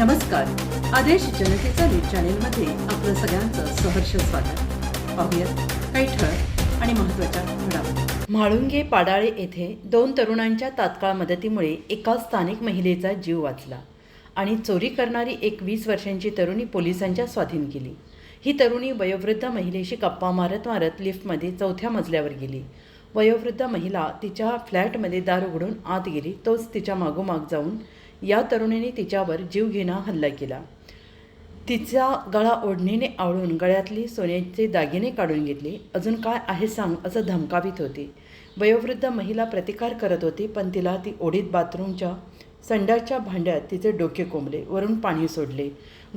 नमस्कार. आदेश जनतेचा न्यूज चॅनेलमध्ये आपलं सगळ्यांचं सहर्ष स्वागत. पाहुयात काही ठळक आणि महत्त्वाच्या घडामोडी. म्हाळुंगे पाडाळे येथे दोन तरुणांच्या तात्काळ मदतीमुळे एका स्थानिक महिलेचा जीव वाचला आणि चोरी करणारी एक वीस वर्षांची तरुणी पोलिसांच्या स्वाधीन केली. ही तरुणी वयोवृद्ध महिलेशी गप्पा मारत मारत लिफ्टमध्ये चौथ्या मजल्यावर गेली. वयोवृद्ध महिला तिच्या फ्लॅटमध्ये दार उघडून आत गेली तोच तिच्या मागोमाग जाऊन या तरुणीने तिच्यावर जीवघेणा हल्ला केला. तिचा गळा ओढणीने आवळून गळ्यातली सोन्याचे दागिने काढून घेतले. अजून काय आहे सांग असं धमकावीत होते. वयोवृद्ध महिला प्रतिकार करत होती पण तिला ती ओढीत बाथरूमच्या संडाच्या भांड्यात तिचे डोके कोंबले वरून पाणी सोडले.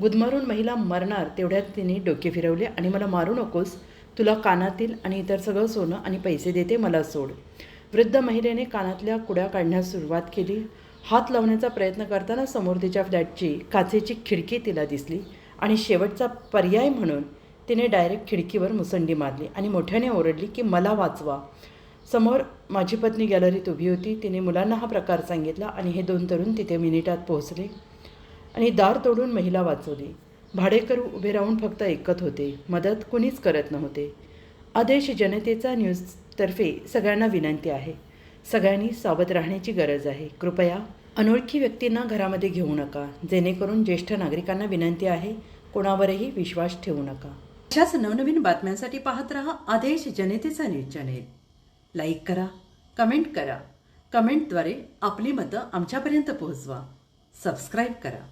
गुदमरून महिला मरणार तेवढ्यात तिने डोके फिरवले आणि मला मारू नकोस तुला कानातील आणि इतर सगळं सोनं आणि पैसे देते मला सोड. वृद्ध महिलेने कानातल्या कुड्या काढण्यास सुरुवात केली. हात लावण्याचा प्रयत्न करताना समोर तिच्या फ्लॅटची काचेची खिडकी तिला दिसली आणि शेवटचा पर्याय म्हणून तिने डायरेक्ट खिडकीवर मुसंडी मारली आणि मोठ्याने ओरडली की मला वाचवा. समोर माझी पत्नी गॅलरीत उभी होती. तिने मुलांना हा प्रकार सांगितला आणि हे दोन तरुण तिथे मिनिटात पोहोचले आणि दार तोडून महिला वाचवली. भाडेकरू उभे राहून फक्त ऐकत होते. मदत कुणीच करत नव्हते. आदेश जनतेचा न्यूजतर्फे सगळ्यांना विनंती आहे. सगळ्यांनी सावध राहण्याची गरज आहे. कृपया अनोळखी व्यक्तींना घरामध्ये घेऊ नका जेणेकरून ज्येष्ठ नागरिकांना विनंती आहे कोणावरही विश्वास ठेवू नका. अशाच नवनवीन बातम्यांसाठी पाहत रहा आदेश जनतेचा न्यूज चॅनेल. लाईक करा कमेंट करा. कमेंटद्वारे आपली मतं आमच्यापर्यंत पोहोचवा. सबस्क्राईब करा.